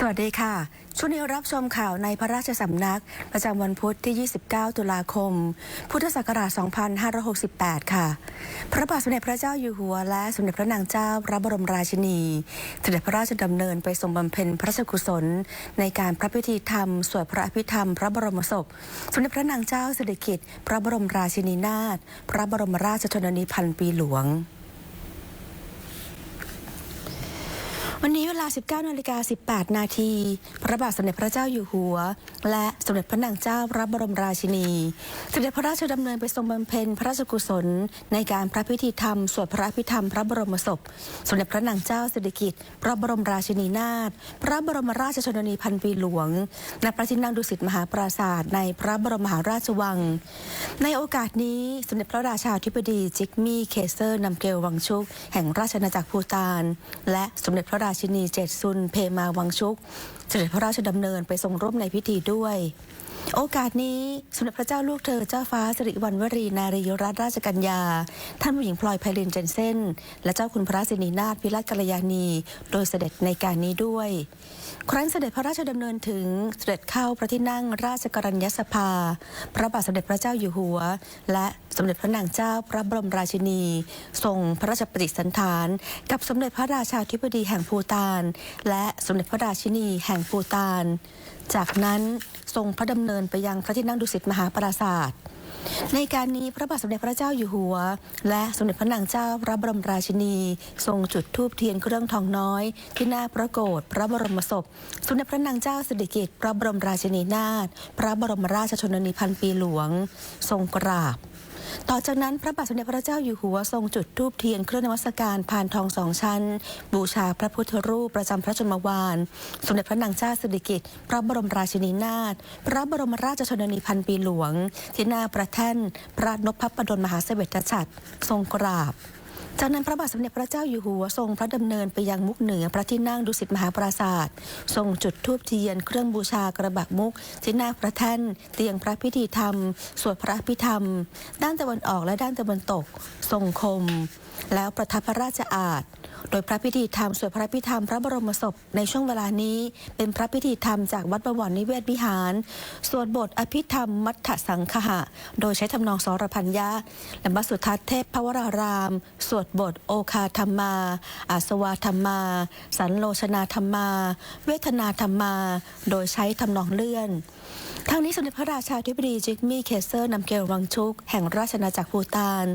สวัสดีค่ะ ช่วงนี้รับชมข่าวในพระราชสำนัก ประจำวันพุธที่ 29 ตุลาคม พุทธศักราช 2568 ค่ะ พระบาทสมเด็จพระเจ้าอยู่หัว และสมเด็จพระนางเจ้าพระบรมราชินี เสด็จพระราชดำเนินไปทรงบำเพ็ญพระราชกุศล ในการพระพิธีธรรม สวดพระอภิธรรม พระบรมศพ สมเด็จพระนางเจ้าสิริกิติ์พระบรมราชินีนาถพระบรมราชชนนีพันปีหลวง วันนี้เวลา 19นาฬิกา18 นาที พระบาทสมเด็จพระเจ้าอยู่หัว และสมเด็จพระนางเจ้าพระบรมราชินี เสด็จพระราชดำเนินไปทรงบำเพ็ญพระราชกุศล ในการพระพิธีธรรม สวดพระอภิธรรมพระบรมศพ สมเด็จพระนางเจ้าสิริกิติ์พระบรมราชินีนาถ พระบรมราชชนนีพันปีหลวง ณ พระที่นั่งดุสิตมหาปราสาทในพระบรมมหาราชวัง ในโอกาสนี้สมเด็จพระราชาธิบดีจิกมี่ เคเซอร์นำเกลวังชุก แห่งราชอาณาจักรพูตาน และสมเด็จพระราชินีเจ็ดซุนเพมาวังชุก เสด็จพระราชดำเนินไปทรงร่วมในพิธีด้วย โอกาสนี้สมเด็จพระเจ้าลูกเธอเจ้าฟ้าสิริวัณวรีนารีรัตนราชกัญญา ท่านผู้หญิงพลอยไพลินเจนเซนและเจ้าคุณพระสินีนาถพิรัตกัลยาณี โดยเสด็จในการนี้ด้วย ครั้นเสด็จพระราชดำเนินถึงเสด็จเข้าพระที่นั่งราชกรัญญสภา พระบาทสมเด็จพระเจ้าอยู่หัว และสมเด็จพระนางเจ้าพระบรมราชินี ทรงพระราชปฏิสันถาน กับสมเด็จพระราชาธิบดีแห่งภูตาน และสมเด็จพระราชินีแห่งภูตาน จากนั้นทรงพระดำเนินไปยังพระที่นั่งดุสิตมหาปราศาสตร์ ในการนี้พระบาทสมเด็จพระเจ้าอยู่หัว และสมเด็จพระนางเจ้าพระบรมราชินี ทรงจุดธูปเทียนเครื่องทองน้อย ที่หน้าพระโกรธพระบรมศพ สมเด็จพระนางเจ้าสิริกิติ์พระบรมราชินีนาถพระบรมราชชนนีพันปีหลวง ทรงกราบ ต่อจากนั้นพระบาทสมเด็จพระเจ้าอยู่หัวทรงจุดธูปเทียนเครื่องนมัสการผ่านทองสองชั้น บูชาพระพุทธรูปประจำพระชนมวาน สมเด็จพระนางเจ้าสิริกิติ์พระบรมราชินีนาถพระบรมราชชนนีพันปีหลวง ที่หน้าประแท่น พระนพพระดลมหาเสวตฉัตรทรงกราบ จากนั้นพระบาทสมเด็จพระเจ้าอยู่หัวทรงพระดำเนินไปยังมุกเหนือพระที่นั่งดุสิตมหาปราศาสตร์ทรงจุดธูปเทียนเครื่องบูชากระบะมุก ที่หน้าพระแท่น เตียงพระพิธีธรรม สวดพระพิธรรม ด้านตะวันออกและด้านตะวันตก ทรงคม แล้วประทับพระราชอาณ โดยพระพิธีธรรมสวดพระพิธรรมพระบรมศพในช่วงเวลานี้ เป็นพระพิธีธรรมจากวัดประวรนิเวศวิหาร สวดบทอภิธรรมมัทธสังคหะ โดยใช้ทำนองสรพัญญาและมัสุทัศเทพพระวราราม สวดบทโอคาธรรมา อาสวาธรรมา สันโลชนาธรรมา เวทนาธรรมา โดยใช้ทำนองเลื่อน ทางนี้สมเด็จพระราชาธิบดีจิกมี่เคเซอร์นำเกลวังชุก แห่งราชอาจักรพูตาน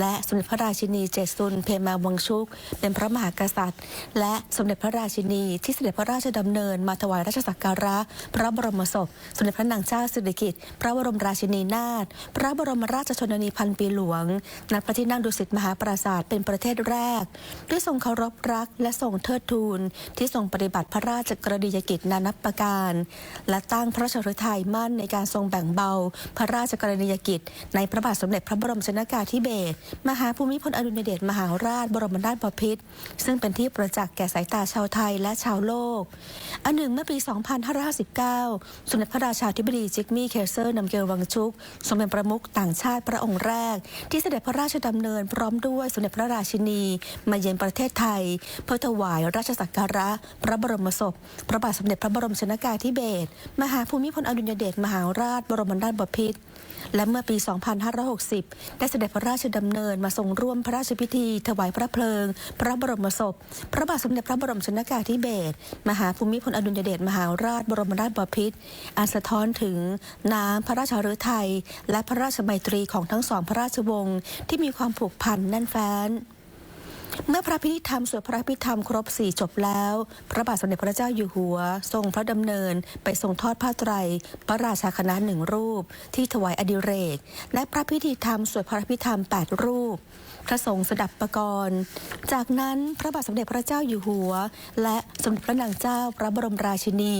และสมเด็จพระราชินีเจซุนเพมาวังชุก เป็นพระมหากษัตริย์ และสมเด็จพระราชินีที่เสด็จพระราชดำเนินมาถวายราชสักการะ พระบรมศพ สมเด็จพระนางเจ้าสิริกิติ์พระบรมราชินีนาถพระบรมราชชนนีพันปีหลวงณพระที่นั่งดุสิตมหาปราสาทเป็นประเทศแรกด้วยทรงเคารพรักและทรงเทิดทูนที่ทรงปฏิบัติพระราชกรณียกิจนานับประการ และตั้งพระราชฤทัยมั่นในการทรงแบ่งเบา พระราชกรณียกิจ ในพระบาทสมเด็จพระบรมชนกาธิเบศรมหาภูมิพลอดุลยเดชมหาราชบรมนาถบพิตรซึ่งเป็นที่ประจักษ์แก่สายตาชาวไทยและชาวโลก อันหนึ่งเมื่อปี 2559 สมเด็จพระราชาธิบดีจิกมี่เคเซอร์นำเกลวังชุกทรงเป็นประมุขต่างชาติพระองค์แรก ที่เสด็จพระราชดำเนินพร้อมด้วยสมเด็จพระราชินี มาเยือนประเทศไทย เพื่อถวายราชสักการะ พระบรมศพ พระบาทสมเด็จพระบรมชนกาธิเบศรมหาภูมิพลอดุลยเดชมหาราชบรมนาถบพิตรและเมื่อปี 2560 ได้เสด็จพระราชดำเนินมาทรงร่วมพระราชพิธี ถวายพระเพลิง พระบรมศพ พระบาทสมเด็จพระบรมชนกาธิเบศรมหาภูมิพลอดุลยเดชมหาราชบรมนาถบพิตรอันสะท้อนถึงน้ำพระราชฤทัยและพระราชมัยตรีของทั้งสองพระราชวงศ์ที่มีความผูกพันแน่นแฟ้น เมื่อพระพิธีธรรมสวดพระพิธรรมครบสี่จบแล้ว พระบาทสมเด็จพระเจ้าอยู่หัว ทรงพระดำเนิน ไปทรงทอดผ้าไตร พระราชาคณะหนึ่งรูป ที่ถวายอดิเรก และพระพิธีธรรมสวดพระพิธรรมแปดรูป พระสงฆ์สดับประกรณ์จากนั้นพระบาทสมเด็จพระเจ้าอยู่หัว และสมเด็จพระนางเจ้าพระบรมราชินี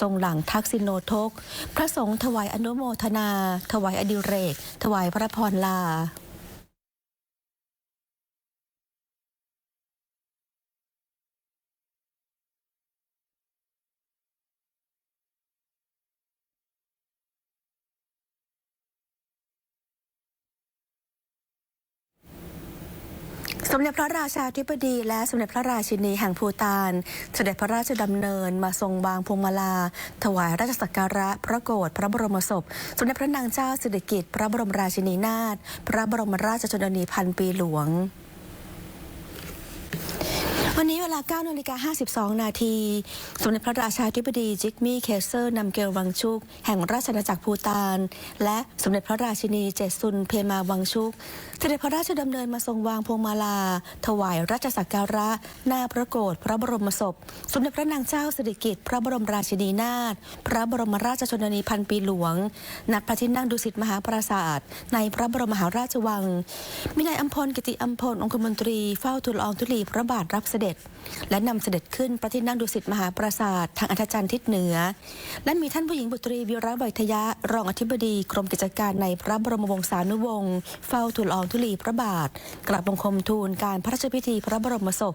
ทรงหลังทักษิโนทก พระสงฆ์ถวายอนุโมทนา ถวายอดิเรก ถวายพระพรลา เด็จพระราชาธิบดีและสมเด็จพระราชินีแห่งภูตานเสด็จพระราชดำเนินมาทรงวางพวงมาลา ถวายราชสักการะพระโกรธพระบรมศพ สมเด็จพระนางเจ้าสิริกิติ์พระบรมราชินีนาถพระบรมราชชนนีพันปีหลวง วันนี้เวลา9นาฬิกา52 นาทีสมเด็จพระราชาธิบดีจิกมี่ เคเซอร์นำเกลวังชุก แห่งราชอาณาจักรภูตาน และสมเด็จพระราชินีเจซุน เพมาวังชุก เสด็จพระราชดำเนินมาทรงวางพวงมาลา ถวายราชสักการะ หน้าพระโกรธพระบรมศพ สมเด็จพระนางเจ้าสิริกิติ์พระบรมราชินีนาถ พระบรมราชชนนีพันปีหลวง ณ พระที่นั่งดุสิตมหาปราสาท ในพระบรมมหาราชวัง มีนายอัมพลกิติอัมพลองคมนตรีเฝ้าทูลอองธุลีพระบาทรับเสด็จและนำเสด็จขึ้นพระที่นั่งดุสิตมหาปราสาททางอัธจันทร์ทิศเหนือ และมีท่านผู้หญิงบุตรีวิระไวยทยะ รองอธิบดีกรมกิจการในพระบรมวงศานุวงศ์เฝ้าทูลละอองธุลีพระบาท กราบบังคมทูลการพระราชพิธีพระบรมศพ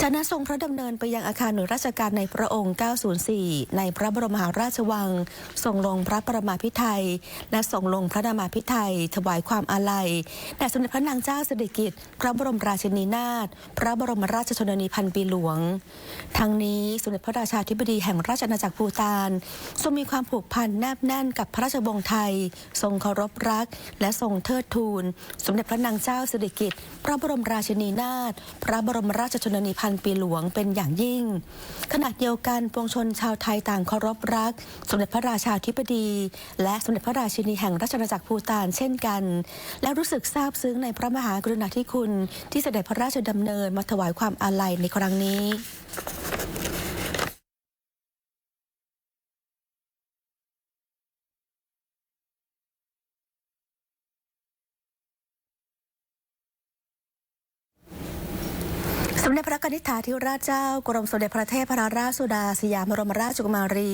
จากนั้นทรงพระดำเนินไปยังอาคารหน่วยราชการในพระองค์ 904 ในพระบรมหาราชวัง ทรงลงพระประมาพิไทยและทรงลงพระนามาพิไทยถวายความอาลัยแด่สมเด็จพระนางเจ้าสิริกิติ์พระบรมราชินีนาถ พระบรมราชชนนีพันปีหลวง ทั้งนี้สมเด็จพระราชาธิบดีแห่งราชอาณาจักรภูตาน ทรงมีความผูกพันแนบแน่นกับพระราชวงศ์ไทย ทรงเคารพรัก และทรงเทิดทูน สมเด็จพระนางเจ้าสิริกิติ์พระบรมราชินีนาถ พระบรมราชชนนีพันปีหลวงเป็นอย่างยิ่ง ขณะเดียวกันปวงชนชาวไทยต่างเคารพรัก สมเด็จพระราชาธิบดี และสมเด็จพระราชินีแห่งราชอาณาจักรภูตานเช่นกัน และรู้สึกซาบซึ้งในพระมหากรุณาธิคุณ ที่เสด็จพระราชดำเนินมาถวายความอาลัยในครั้งนี้าธิราชเจ้ากรมสมเด็จพระเทพรัตนราชสุดาสยามบรมราชกุมารี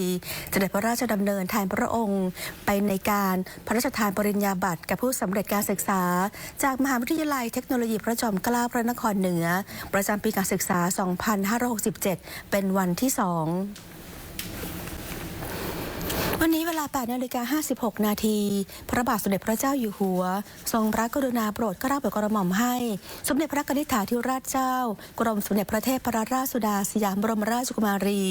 เสด็จพระราชดำเนินแทนพระองค์ ไปในการพระราชทานปริญญาบัตรกับผู้สำเร็จการศึกษา จากมหาวิทยาลัยเทคโนโลยีพระจอมเกล้าพระนครเหนือ ประจำปีการศึกษา 2567 เป็นวันที่สอง วันนี้เวลา8นาฬิกา56 นาที พระบาทสมเด็จพระเจ้าอยู่หัว ทรงพระกรุณาโปรดเกล้าโปรดกระหม่อมให้ สมเด็จพระนิษฐาธิราชเจ้า กรมสมเด็จพระเทพรัตนราชสุดาสยามบรมราชกุมารี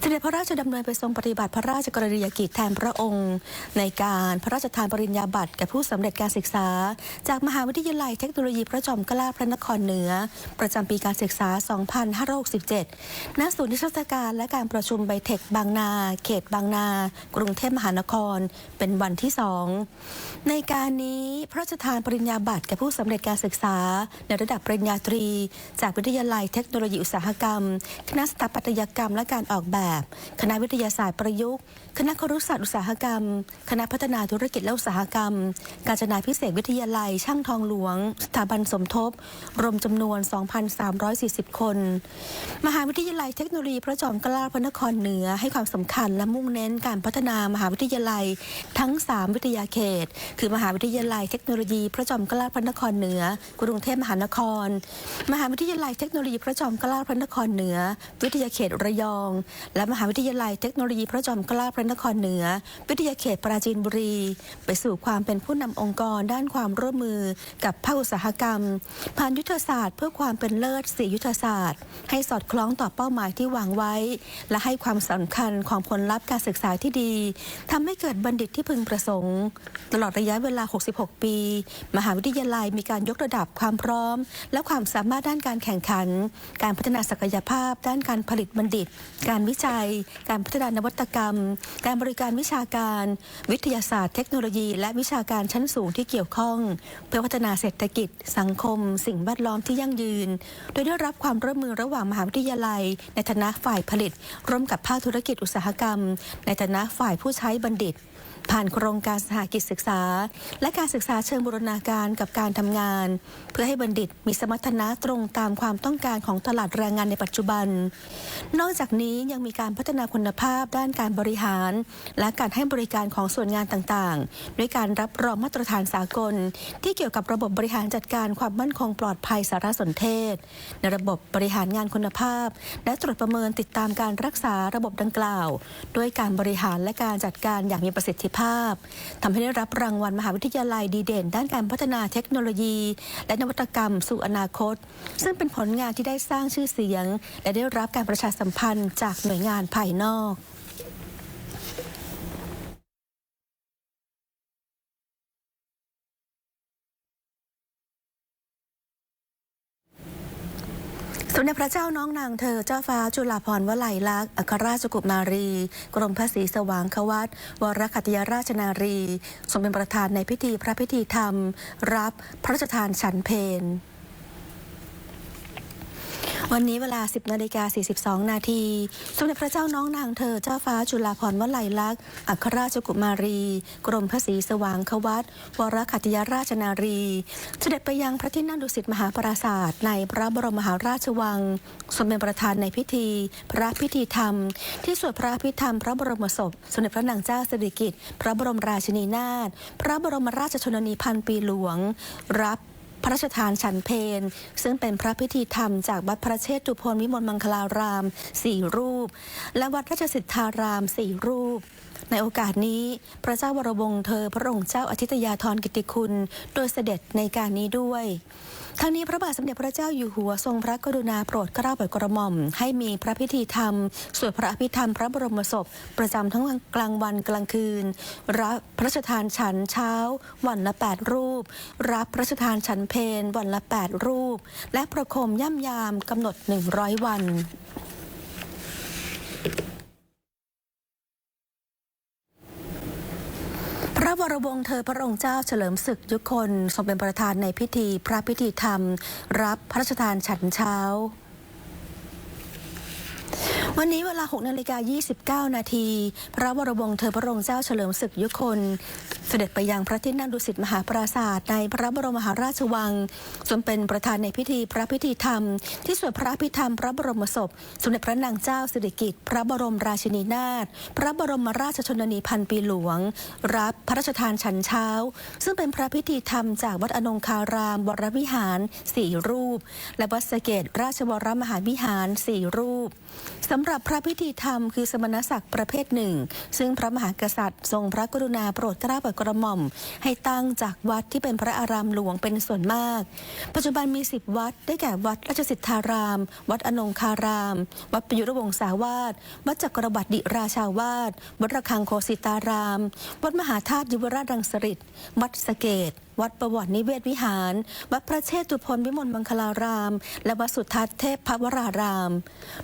เสด็จพระราชดำเนินไปทรงปฏิบัติพระราชกรณียกิจแทนพระองค์ ในการพระราชทานปริญญาบัตรแก่ผู้สำเร็จการศึกษา จากมหาวิทยาลัยเทคโนโลยีพระจอมเกล้าพระนครเหนือ ประจำปีการศึกษา 2567ณศูนย์นิทรรศการและการประชุมไบเทคบางนา เขตบางนากรุงเทพมหานคร เป็นวันที่สองในการนี้พระราชทานปริญญาบัตรแก่ผู้สำเร็จการศึกษา ในระดับปริญญาตรี จากวิทยาลัยเทคโนโลยีอุตสาหกรรม คณะสถาปัตยกรรมและการออกแบบ คณะวิทยาศาสตร์ประยุกต์ คณะครุศาสตร์อุตสาหกรรม คณะพัฒนาธุรกิจและอุตสาหกรรม การจนาพิเศษวิทยาลัย ช่างทองหลวง สถาบันสมทบ รวมจำนวน 2,340 คน มหาวิทยาลัยเทคโนโลยีพระจอมเกล้าพระนครเหนือให้ความสำคัญและมุ่งเน้นการพัฒนามหาวิทยาลัย ทั้ง 3 วิทยาเขต คือมหาวิทยาลัยเทคโนโลยีพระจอมเกล้าพระนครเหนือ กรุงเทพมหานคร มหาวิทยาลัยเทคโนโลยีพระจอมเกล้าพระนครเหนือ วิทยาเขตระยอง และมหาวิทยาลัยเทคโนโลยีพระจอมเกล้าพระนครเหนือ วิทยาเขตปราจีนบุรี ไปสู่ความเป็นผู้นำองค์กรด้านความร่วมมือกับภาคอุตสาหกรรม ผ่านยุทธศาสตร์เพื่อความเป็นเลิศสี่ยุทธศาสตร์ ให้สอดคล้องต่อเป้าหมายที่วางไว้ และให้ความสำคัญของผลลัพธ์การศึกษาที่ดีทำให้เกิดบัณฑิตที่พึงประสงค์ ตลอดระยะเวลา 66 ปี มหาวิทยาลัยมีการยกระดับความพร้อม และความสามารถด้านการแข่งขัน การพัฒนาศักยภาพ ด้านการผลิตบัณฑิต การวิจัย การพัฒนานวัตกรรม การบริการวิชาการ วิทยาศาสตร์ เทคโนโลยี และวิชาการชั้นสูงที่เกี่ยวข้อง เพื่อพัฒนาเศรษฐกิจ สังคม สิ่งแวดล้อมที่ยั่งยืน โดยได้รับความร่วมมือระหว่างมหาวิทยาลัย ในฐานะฝ่ายผลิต ร่วมกับภาคธุรกิจอุตสาหกรรม ในฐานะฝ่ายผู้ใช้บัณฑิต ผ่านโครงการสหกิจศึกษา และการศึกษาเชิงบูรณาการกับการทำงาน เพื่อให้บัณฑิตมีสมรรถนะตรงตามความต้องการของตลาดแรงงานในปัจจุบัน นอกจากนี้ยังมีการพัฒนาคุณภาพด้านการบริหาร และการให้บริการของส่วนงานต่างๆ ด้วยการรับรองมาตรฐานสากล ที่เกี่ยวกับระบบบริหารจัดการความมั่นคงปลอดภัยสารสนเทศ ในระบบบริหารงานคุณภาพ และตรวจประเมินติดตามการรักษาระบบดังกล่าว ด้วยการบริหารและการจัดการอย่างมีประสิทธิภาพทำให้ได้รับรางวัลมหาวิทยาลัยดีเด่น ด้านการพัฒนาเทคโนโลยี และนวัตกรรมสู่อนาคต ซึ่งเป็นผลงานที่ได้สร้างชื่อเสียง และได้รับการประชาสัมพันธ์จากหน่วยงานภายนอก สมเด็จพระเจ้าน้องนางเธอเจ้าฟ้าจุฬาภรณ์วลัยลักษณ์อัครราชกุมารี กรมพระศรีสว่างควัตวรคัตยราชนารีทรงเป็นประธานในพิธีพระพิธีธรรม รับพระราชทานฉันเพน วันนี้เวลา 10นาฬิกา42 นาทีสมเด็จพระเจ้าน้องนางเธอเจ้าฟ้าจุฬาภรณ์วลัยลักษณ์อัครราชกุมารี กรมพระศรีสว่างควัตวรคัตยราชนารี เสด็จไปยังพระที่นั่งดุสิตมหาปราศาสตร์ในพระบรมมหาราชวังทรงเป็นประธานในพิธี พระพิธีธรรม ที่สวดพระพิธรรม พระบรมศพ สมเด็จพระนางเจ้าสิริกิติ์พระบรมราชินีนาถพระบรมราชชนนีพันปีหลวง รับ พระราชทานฉันเพนซึ่งเป็นพระพิธีธรรมจากวัดพระเชตุพนวิมลมังคลารามสี่รูป และวัดราชสิทธารามสี่รูป ในโอกาสนี้พระเจ้าวรวงเธอพระองค์เจ้าอาทิตยาธรกิติคุณ โดยเสด็จในการนี้ด้วย ทั้งนี้พระบาทสมเด็จพระเจ้าอยู่หัวทรงพระกรุณาโปรดเกล้าโปรดกระหม่อม ให้มีพระพิธีธรรม สวดพระอภิธรรมพระบรมศพ ประจำทั้งกลางวันกลางคืน รับพระราชทานฉันเช้า วันละ 8 รูป รับพระราชทานฉันเพนวันละ 8 รูป และประโคมย่ำยามกำหนด 100 วัน ระวรวงศ์เธอพระองค์เจ้าเฉลิมศึกยุคนทรงเป็นประธานในพิธีพระพิธีธรรม รับพระราชทานฉันเช้า วันนี้เวลา 6 นาฬิกา 29 นาที พระวรวงศ์เธอพระองค์เจ้าเฉลิมศึกยุคน เสด็จไปยังพระที่นั่งดุสิตมหาปราศาสตร์ในพระบรมมหาราชวังทรงเป็นประธานในพิธีพระพิธีธรรม ที่สวดพระพิธรรมพระบรมศพ สมเด็จพระนางเจ้าสิริกิติ์พระบรมราชินีนาถพระบรมราชชนนีพันปีหลวง รับพระราชทานฉันเช้า ซึ่งเป็นพระพิธีธรรมจากวัดอนงคารามวรวิหารสี่รูป และวัดสะเกตราชวรมหาวิหารสี่รูป สำหรับพระพิธีธรรมคือสมณศักดิ์ประเภทหนึ่ง ซึ่งพระมหากษัตริย์ ทรงพระกรุณาโปรดเกล้าโปรดกระหม่อม ให้ตั้งจากวัดที่เป็นพระอารามหลวงเป็นส่วนมาก ปัจจุบันมี 10 วัดได้แก่วัดราชสิทธาราม วัดอนงคาราม วัดประยุรวงศาวาสวัดจักรบัตดิราชาวาสวัดระฆังโคสิตาราม วัดมหาธาตุยุวราชรังสฤษวัดสะเกต วัดประวัตินิเวศวิหาร วัดพระเชตุพนวิมลมังคลาราม และวัดสุทัศน์เทพพระวราราม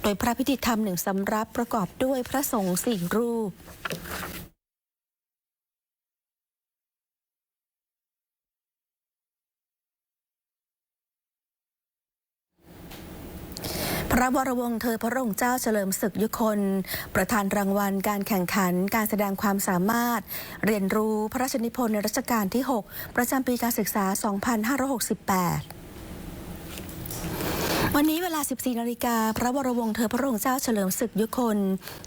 โดยพระพิธีธรรมหนึ่งสำรับประกอบด้วยพระสงฆ์สี่รูป พระวรวงศ์เธอพระองค์เจ้าเฉลิมศึกยุคน ประธานรางวัลการแข่งขัน การแสดงความสามารถ เรียนรู้พระราชนิพนธ์ในรัชกาลที่ 6 ประจำปีการศึกษา 2568 วันนี้เวลา 14 นาฬิกา พระวรวงศ์เธอพระองค์เจ้าเฉลิมศึกยุคน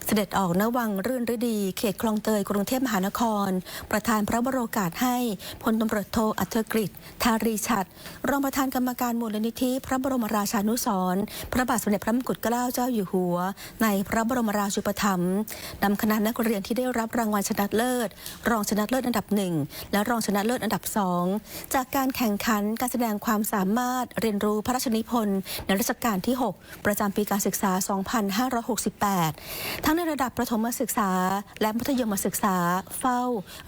เสด็จออกนวังรื่นฤดี เขตคลองเตย กรุงเทพมหานคร ประธานพระบรโอกาสให้พลตำรวจโทอัธกฤษทารีชัด รองประธานกรรมการมูลนิธิ พระบรมราชานุสรณ์พระบาทสมเด็จพระมงกุฎเกล้าเจ้าอยู่หัว ในพระบรมราชูปถัมภ์นำคณะนักเรียนที่ได้รับรางวัลชนะเลิศ รองชนะเลิศอันดับหนึ่งและรองชนะเลิศอันดับสองจากการแข่งขันการแสดงความสามารถเรียนรู้พระราชนิพนธ์ในรัชกาลที่ 6 ประจำปีการศึกษา 2568 ทั้งในระดับประถมศึกษา และมัธยมศึกษา เฝ้า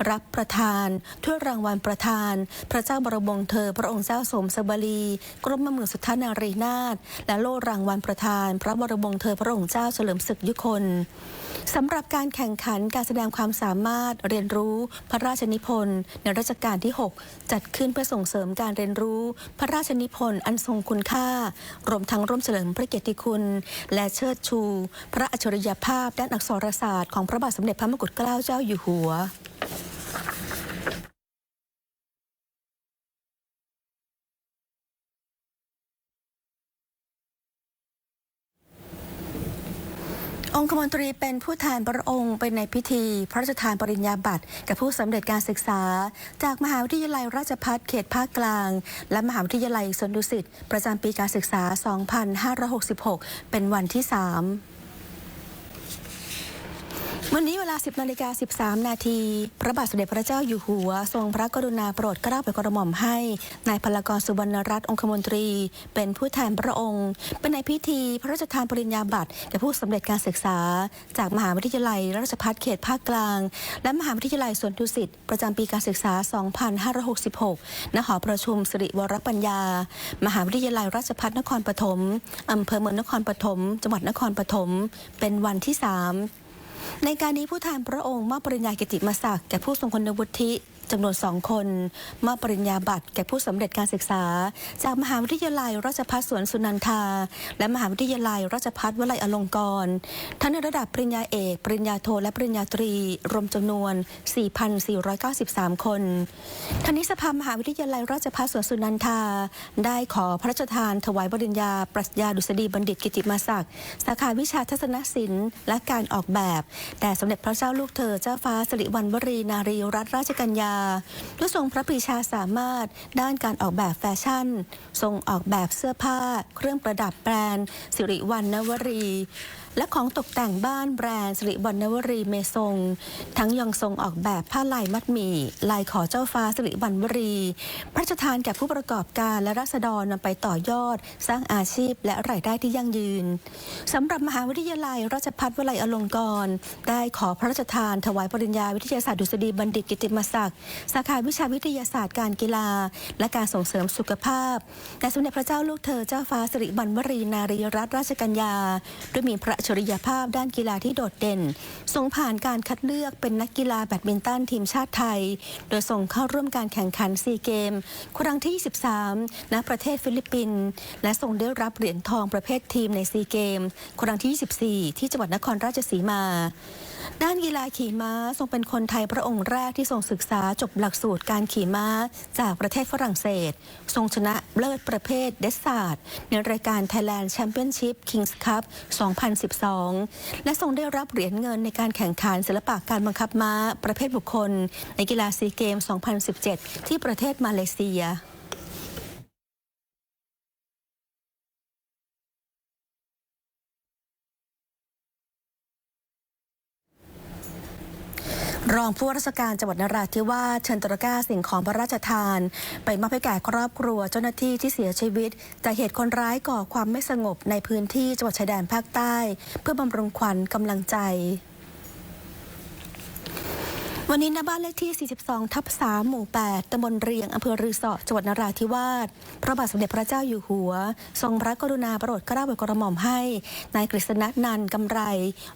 รับประทานถ้วยรางวัลประธาน พระเจ้าบรมวงศ์เธอ พระองค์เจ้าสมสบลีกรมหมื่นสุทธานารีนาถและโล่รางวัลประธาน พระบรมวงศ์เธอ พระองค์เจ้าเฉลิมศึกยุคนสำหรับการแข่งขันการแสดงความสามารถเรียนรู้พระราชนิพนธ์ในรัชกาลที่ 6 จัดขึ้นเพื่อส่งเสริมการเรียนรู้ พระราชนิพนธ์อันทรงคุณค่ารวมทั้งร่วมเฉลิมพระเกียรติคุณ และเชิดชู พระอัจฉริยภาพด้านอักษรศาสตร์ของพระบาทสมเด็จพระมงกุฎเกล้าเจ้าอยู่หัว คมนตรีเป็นผู้แทนพระองค์ไปในพิธี พระราชทานปริญญาบัตรกับผู้สำเร็จการศึกษา จากมหาวิทยาลัยราชภัฏเขตภาคกลาง และมหาวิทยาลัยสวนดุสิตประจำปีการศึกษา 2566 เป็นวันที่ 3 วันนี้เวลา 10นาฬิกา13 นาที พระบาทสมเด็จพระเจ้าอยู่หัว ทรงพระกรุณาโปรดเกล้าโปรดกระหม่อมให้ นายพลกรสุวรรณรัตน์องคมนตรี เป็นผู้แทนพระองค์ เป็นในพิธีพระราชทานปริญญาบัตรแก่ผู้สำเร็จการศึกษา จากมหาวิทยาลัยราชภัฏเขตภาคกลาง และมหาวิทยาลัยสวนดุสิตประจำปีการศึกษา 2566 ณ หอประชุมสิริวรปัญญา มหาวิทยาลัยราชภัฏนครปฐมอำเภอเมืองนครปฐมจังหวัดนครปฐมเป็นวันที่ 3 ในการนี้ผู้แทนพระองค์มอบปริญญากิติมศักดิ์แก่ผู้ทรงคุณวุฒิจำนวนสองคน มอบปริญญาบัตรแก่ผู้สำเร็จการศึกษา จากมหาวิทยาลัยราชภัฏสวนสุนันทา และมหาวิทยาลัยราชภัฏวลัยอลงกรณ์ทั้งในระดับปริญญาเอก ปริญญาโทและปริญญาตรี รวมจำนวน 4,493 คนทั้งนี้สภามหาวิทยาลัยราชภัฏสวนสุนันทา ได้ขอพระราชทาน ถวายปริญญา ปรัชญาดุษฎีบัณฑิตกิติมศักดิ์สาขาวิชาทัศนศิลป์ และการออกแบบแต่สมเด็จพระเจ้าลูกเธอเจ้าฟ้าสิริวัณวรีนารีรัตนราชกัญญาด้วยทรงพระปรีชาสามารถ ด้านการออกแบบแฟชั่น ทรงออกแบบเสื้อผ้า เครื่องประดับแบรนด์ สิริวัณนวรี และของตกแต่งบ้านแบรนด์สิริวัณนวรีเมซงทั้งยังทรงออกแบบผ้าลายมัดหมี่ลายขอเจ้าฟ้าสิริวัณวรี พระราชทานแก่ผู้ประกอบการและรัษฎรนำไปต่อยอด สร้างอาชีพและรายได้ที่ยั่งยืนสำหรับมหาวิทยาลัยราชภัฏวลัยอลงกรณ์ได้ขอพระราชทานถวายปริญญาวิทยาศาสตร์ดุษฎีบัณฑิตกิติมศักดิ์สาขาวิชาวิทยาศาสตร์การกีฬา และการส่งเสริมสุขภาพแต่สมเด็จพระเจ้าลูกเธอเจ้าฟ้าสิริวัณวรีนารีรัตนราชกัญญาด้วยมีพระอัจฉริยภาพด้านกีฬาที่โดดเด่นทรงผ่านการคัดเลือกเป็นนักกีฬาแบดมินตันทีมชาติไทย โดยส่งเข้าร่วมการแข่งขันซีเกม ครั้งที่ 23 ณ ประเทศฟิลิปปินส์ และทรงได้รับเหรียญทองประเภททีมในซีเกม ครั้งที่ 24 ที่จังหวัดนครราชสีมา ด้านกีฬาขี่ม้าทรงเป็นคนไทยพระองค์แรกที่ทรงศึกษาจบหลักสูตรการขี่ม้าจากประเทศฝรั่งเศส ทรงชนะเลิศประเภทเดสซาร์ดในรายการ Thailand Championship Kings Cup 2012 และทรงได้รับเหรียญเงินในการแข่งขันศิลปะการบังคับม้าประเภทบุคคล ในกีฬาซีเกม 2017 ที่ประเทศมาเลเซีย รองผู้ว่าราชการจังหวัดนราธิวาสเชิญตระก้าสิ่งของพระราชทาน ไปมอบให้แก่ครอบครัวเจ้าหน้าที่ที่เสียชีวิต จากเหตุคนร้ายก่อความไม่สงบในพื้นที่จังหวัดชายแดนภาคใต้ เพื่อบำรุงขวัญกำลังใจ วันนี้ณบ้านเลขที่ 42 ทับ 3 หมู่ 8ตำบลเรียงอำเภอรือเสอจังหวัดนราธิวาส พระบาทสมเด็จพระเจ้าอยู่หัว ทรงพระกรุณาโปรดเกล้าโปรดกระหม่อมให้ นายกฤษณนันกำไร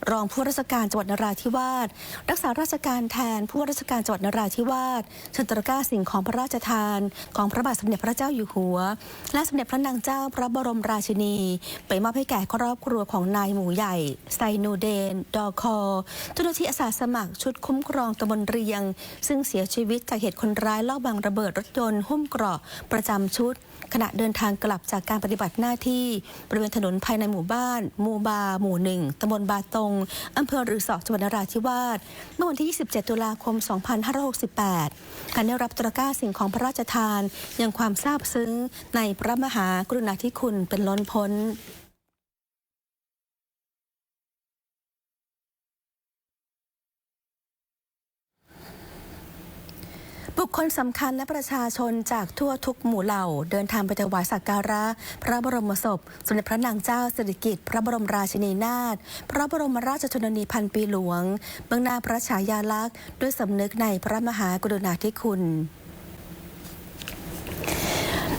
รองผู้ราชการจังหวัดนราธิวาส รักษาราชการแทนผู้ราชการจังหวัดนราธิวาสเชิญตระก้าสิ่งของพระราชทาน ของพระบาทสมเด็จพระเจ้าอยู่หัว และสมเด็จพระนางเจ้าพระบรมราชินี ไปมอบให้แก่ครอบครัวของนายหมูใหญ่ ไซนูเดน ดอคอเจ้าหน้าที่อาสาสมัครชุดคุ้มครองตำบลเรียง ซึ่งเสียชีวิตจากเหตุคนร้ายลอบวางระเบิดรถยนต์หุ้มเกราะประจำชุด ขณะเดินทางกลับจากการปฏิบัติหน้าที่บริเวณถนนภายในหมู่บ้านหมู่บา หมู่หนึ่งตำบลบาตงอำเภอรือสอจังหวัดนราธิวาสเมื่อวันที่ 27 ตุลาคม 2568 การได้รับตรก้าสิ่งของพระราชทานยังความซาบซึ้งในพระมหากรุณาธิคุณเป็นล้นพ้น บุคคลสำคัญและประชาชนจากทั่วทุกหมู่เหล่า เดินทางไปถวายสักการะ พระบรมศพ สมเด็จพระนางเจ้าสิริกิติ์พระบรมราชินีนาถพระบรมราชชนนีพันปีหลวง เบื้องหน้าพระฉายาลักษณ์ ด้วยสำนึกในพระมหากรุณาธิคุณ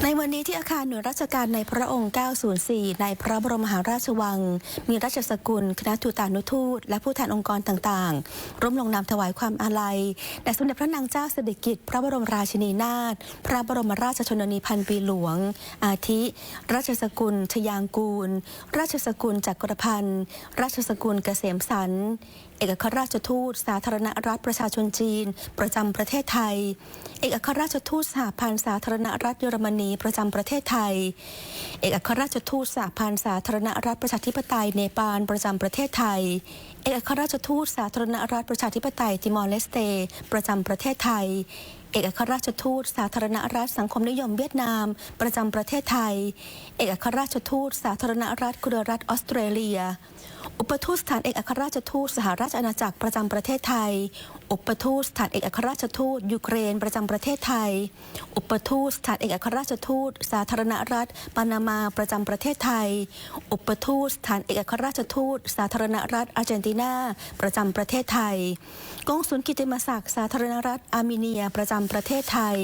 ในวันนี้ที่อาคารหน่วยราชการในพระองค์ 904 ในพระบรมมหาราชวัง มีราชสกุล คณะทูตานุทูต และผู้แทนองค์กรต่างๆ ร่วมลงนามถวายความอาลัยแด่สมเด็จพระนางเจ้าสิริกิติ์พระบรมราชินีนาถ พระบรมราชชนนีพันปีหลวง อาทิ ราชสกุล ชยางกูล ราชสกุลจักรพันธ์ ราชสกุลเกษมสัน เอกอัครราชทูต สาธารณรัฐประชาชนจีน ประจำประเทศไทย เอกอัครราชทูตสหพันธ์สาธารณรัฐเยอรมนีประจำประเทศไทย เอกอัครราชทูตสหพันธ์สาธารณรัฐประชาธิปไตยเนปาลประจำประเทศไทย เอกอัครราชทูตสาธารณรัฐประชาธิปไตยติมอร์เลสเต ประจำประเทศไทย เอกอัครราชทูต สาธารณรัฐสังคมนิยมเวียดนาม ประจำประเทศไทย เอกอัครราชทูต สาธารณรัฐคุรรัฐออสเตรเลีย อุปทูตสถานเอกอัครราชทูตสหราชอาณาจักรประจำประเทศไทย อุปทูตสถานเอกอัครราชทูตยูเครนประจำประเทศไทย อุปทูตสถานเอกอัครราชทูต สาธารณรัฐปานามาประจำประเทศไทย อุปทูตสถานเอกอัครราชทูต สาธารณรัฐอาร์เจนตินาประจำประเทศไทย กองสุลกิติมศักดิ์สาธารณรัฐอาร์เมเนียประจำประเทศไทย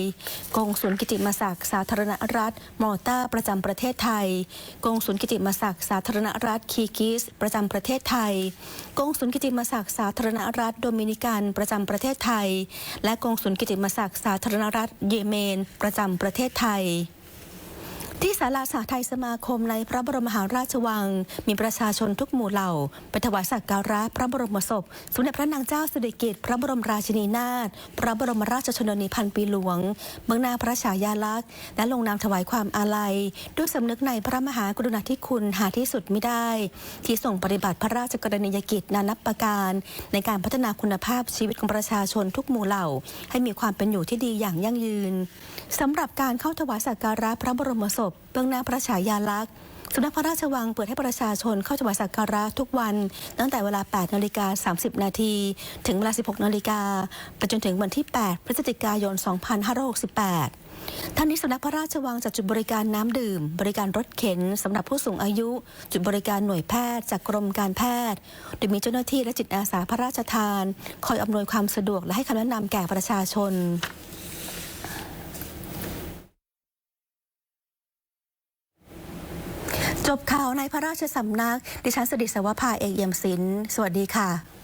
กองสุลกิติมศักดิ์สาธารณรัฐ มอต้าประจำประเทศไทย กองสุลกิติมศักดิ์สาธารณรัฐคีกิส ประจำประเทศไทย กองสุลกิติมศักดิ์สาธารณรัฐโดมินิกันประจำประเทศไทย และกองสุลกิติมศักดิ์สาธารณรัฐเยเมน ประจำประเทศไทย ที่ศาลาสาไทยสมาคมในพระบรมมหาราชวัง มีประชาชนทุกหมู่เหล่าไปถวายสักการะพระบรมศพ สมเด็จพระนางเจ้าสิริกิติ์พระบรมราชินีนาถพระบรมราชชนนีพันปีหลวงเบื้องหน้าพระฉายาลักษณ์ และลงนามถวายความอาลัย ด้วยสำนึกในพระมหากรุณาธิคุณหาที่สุดไม่ได้ ที่ส่งปฏิบัติพระราชกรณียกิจนานับประการ ในการพัฒนาคุณภาพชีวิตของประชาชนทุกหมู่เหล่า ให้มีความเป็นอยู่ที่ดีอย่างยั่งยืนสำหรับการเข้าถวายสักการะพระบรมศพพเบื้องหน้าพระฉายาลักษณ์สำนักพระราชวังเปิดให้ประชาชนเข้าถวายสักการะทุกวัน ตั้งแต่เวลา 8 นาฬิกา 30 นาที ถึงเวลา 16 นาฬิกาไปจนถึงวันที่ 8 พฤศจิกายน 2568ท่านนี้สำนักพระราชวังจัดจุดบริการน้ำดื่ม บริการรถเข็นสำหรับผู้สูงอายุ จุดบริการหน่วยแพทย์ จากกรมการแพทย์ โดยมีเจ้าหน้าที่และจิตอาสาพระราชทาน คอยอำนวยความสะดวกและให้คำแนะนำแก่ประชาชน จบข่าวในพระราชสำนัก ดิฉันสดิษวภาเอกเยี่ยมศิลป์สวัสดีค่ะ